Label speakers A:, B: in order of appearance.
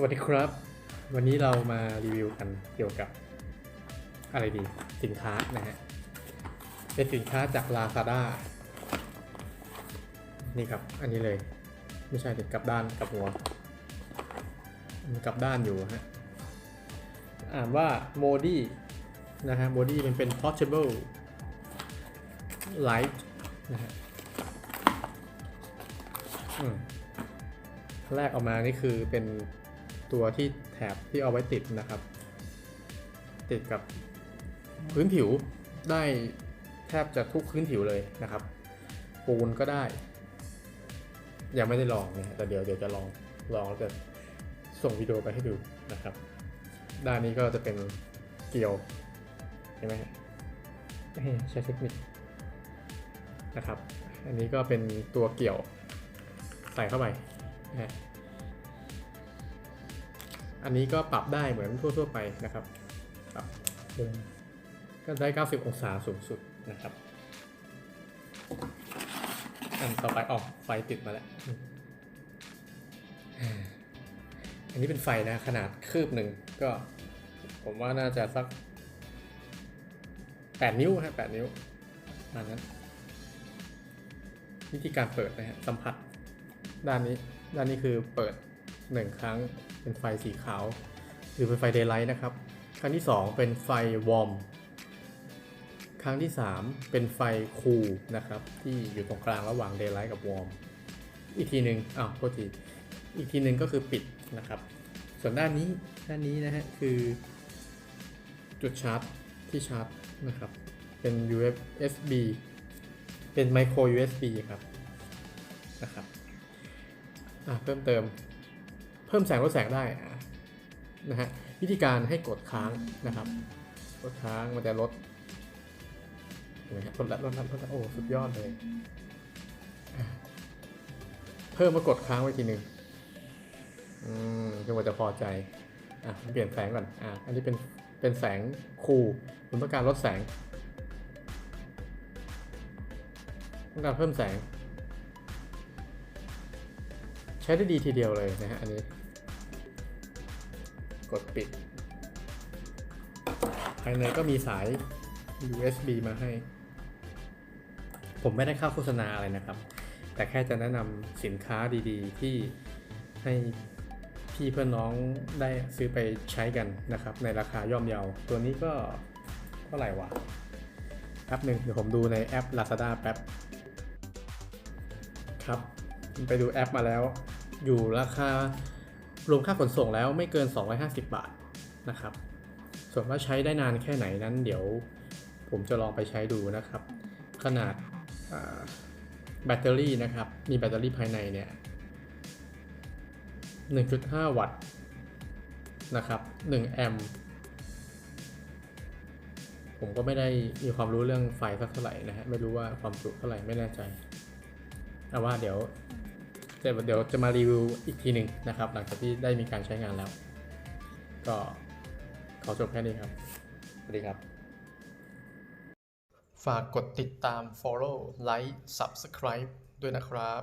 A: สวัสดีครับ วันนี้เรามารีวิวกันเกี่ยวกับอะไรดีสินค้านะฮะ เป็นสินค้าจาก Lazada นี่ครับ อันนี้เลย ไม่ใช่ติดกลับด้านกลับหัวมันกลับด้านอยู่ฮะ อ่านว่า Modi นะฮะ Modi มันเป็น portable light นะฮะแรกออกมานี่คือเป็น ตัวที่แถบที่เอาไว้ติดนะครับ ติดกับพื้นผิวได้แทบจะทุกพื้นผิวเลยนะครับ ปูนก็ได้ ยังไม่ได้ลองนะแต่เดี๋ยวเดี๋ยวจะลองลองแล้วจะส่งวิดีโอไปให้ดูนะครับ ด้านนี้ก็จะเป็นเกลียวเห็นไหมใช้เทคนิคนะครับ อันนี้ก็เป็นตัวเกี่ยวใส่เข้าไปนะ อันนี้ก็ปรับได้เหมือนทั่ว ๆ ไปนะครับ ปรับลงก็ได้ 90 องศาสูงสุดนะครับ อันต่อไปออกไฟติดมาแล้ว อันนี้เป็นไฟนะขนาดคืบหนึ่งก็ ผมว่าน่าจะสัก 8 นิ้วฮะ8นิ้วประมาณนั้นวิธีการเปิดนะฮะสัมผัสด้านนี้ ด้านนี้คือเปิด 1 ครั้งเป็นไฟสีขาว หรือเป็นไฟเดย์ไลท์นะครับ ครั้งที่ 2 เป็นไฟวอร์มครั้งที่ 3 เป็นไฟคูลนะครับ ที่อยู่ตรงกลางระหว่างเดย์ไลท์กับวอร์มอีกทีหนึ่งอ้าวโทษทีอีกทีหนึ่งก็คือปิดนะครับ ส่วนด้านนี้ด้านนี้นะฮะคือจุดชาร์จที่ชาร์จนะครับเป็น USB เป็น micro USB ครับนะครับอะเพิ่มเติม เพิ่มแสงลดแสงได้นะฮะวิธีการให้กดค้างนะครับ กดค้างมันจะลดเห็นไหมฮะลดละลดละลดละโอ้สุดยอดเลย เพิ่มมากดค้างไว้ทีหนึ่งอืมจนกว่าจะพอใจอะเปลี่ยนแสงก่อนอะอันนี้เป็นเป็นแสงคูลผมต้องการลดแสง ต้องการเพิ่มแสง ช้ได้ดีทีเดียวเลยนะฮะอันนี้ กดปิด ภายในก็มีสาย USB มาให้ ผมไม่ได้เข้าโฆษณาอะไรนะครับ แต่แค่จะแนะนำสินค้าดีๆ ที่ให้พี่เพื่อนน้องได้ซื้อไปใช้กันนะครับ ในราคาย่อมเยา ตัวนี้ก็เท่าไหร่วะแป๊บหนึ่งเดี๋ยวผมดูในแอป Lazada แป๊บ ครับ ไปดูแอปมาแล้ว อยู่ราคารวมค่าขนส่งแล้วไม่เกิน 250 บาทนะครับ ส่วนว่าใช้ได้นานแค่ไหนนั้นเดี๋ยวผมจะลองไปใช้ดูนะครับ ขนาดแบตเตอรี่นะครับ มีแบตเตอรี่ภายในเนี่ย 1.5 วัตต์นะครับ 1 แอมป์ผมก็ไม่ได้มีความรู้เรื่องไฟสักเท่าไหร่นะฮะ ไม่รู้ว่าความจุเท่าไหร่ไม่แน่ใจ แต่ว่าเดี๋ยว เดี๋ยวเดี๋ยวจะมารีวิวอีกทีหนึ่งนะครับ หลังจากที่ได้มีการใช้งานแล้ว ก็ขอจบแค่นี้ครับ สวัสดีครับ ฝากกดติดตาม follow like subscribe ด้วยนะครับ